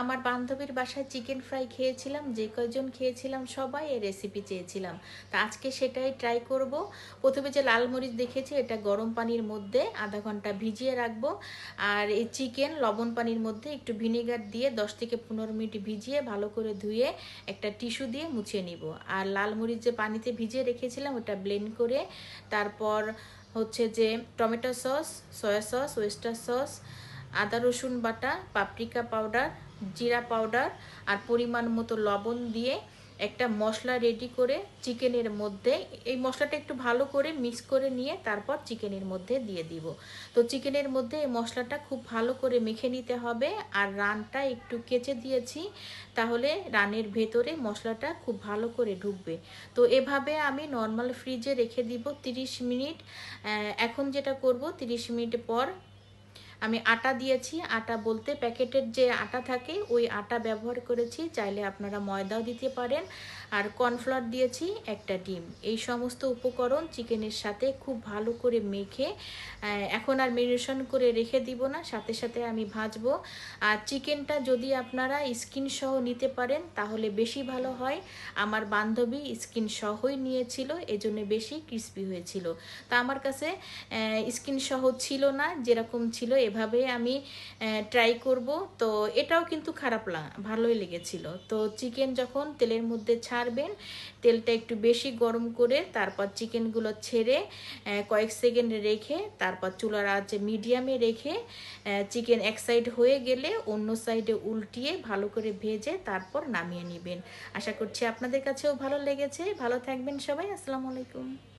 আমার বান্ধবীর বাসায় চিকেন ফ্রাই খেয়েছিলাম, যে কয়জন খেয়েছিলাম, সবাই এই রেসিপি চেয়েছিলাম। তা আজকে সেটাই ট্রাই করব। প্রথমে যে লাল মরিচ দেখেছি, এটা গরম পানির মধ্যে আধা ঘণ্টা ভিজিয়ে রাখব। আর এই চিকেন লবণ পানির মধ্যে একটু ভিনেগার দিয়ে দশ থেকে পনেরো মিনিট ভিজিয়ে ভালো করে ধুয়ে একটা টিস্যু দিয়ে মুছিয়ে নিব। আর লাল মরিচ যে পানিতে ভিজিয়ে রেখেছিলাম, ওটা ব্লেন্ড করে তারপর হচ্ছে যে tomato sauce soy sauce oyster sauce, আদা রসুন বাটা পাপরিকা পাউডার জিরা পাউডার আর পরিমাণ মতো লবণ দিয়ে একটা মশলা রেডি করে চিকেনের মধ্যে, এই মশলাটা একটু ভালো করে মিক্স করে নিয়ে তারপর চিকেনের মধ্যে দিয়ে দিব। তো চিকেনের মধ্যে এই মশলাটা খুব ভালো করে মেখে নিতে হবে আর রানটা একটু কেচে দিয়েছি, তাহলে রানের ভেতরে মশলাটা খুব ভালো করে ঢুকবে। তো এভাবে আমি নর্মাল ফ্রিজে রেখে দিব 30 মিনিট। এখন যেটা করব 30 মিনিট পর আমি আটা দিয়েছি, আটা বলতে প্যাকেটের যে আটা থাকে, ওই আটা ব্যবহার করেছি, চাইলে আপনারা ময়দাও দিতে পারেন। আর কর্নফ্লাওয়ার দিয়েছি, একটা ডিম। এই সমস্ত উপকরণ চিকেনের সাথে খুব ভালো করে মেখে এখন আর মেরিনেশন করে রেখে দিব না, সাথে সাথে আমি ভাজবো। আর চিকেনটা যদি আপনারা স্কিন সহ নিতে পারেন, তাহলে বেশি ভালো হয়। আমার বান্ধবী স্কিন সহই নিয়েছিল, এজন্য বেশি ক্রিস্পি হয়েছিল। তা আমার কাছে স্কিন সহ ছিল না, যেরকম ছিল এভাবে আমি ট্রাই করব। তো এটাও কিন্তু খারাপ লাগা ভালোই লেগেছিল। তো চিকেন যখন তেলের মধ্যে ছাড়বেন, তেলটা একটু বেশি গরম করে তারপর চিকেনগুলো ছেড়ে কয়েক সেকেন্ড রেখে তারপর চুলার আঁচে মিডিয়ামে রেখে চিকেন এক সাইড হয়ে গেলে অন্য সাইডে উল্টিয়ে ভালো করে ভেজে তারপর নামিয়ে নেবেন। আশা করছি আপনাদের কাছেও ভালো লেগেছে। ভালো থাকবেন সবাই। আসসালামু আলাইকুম।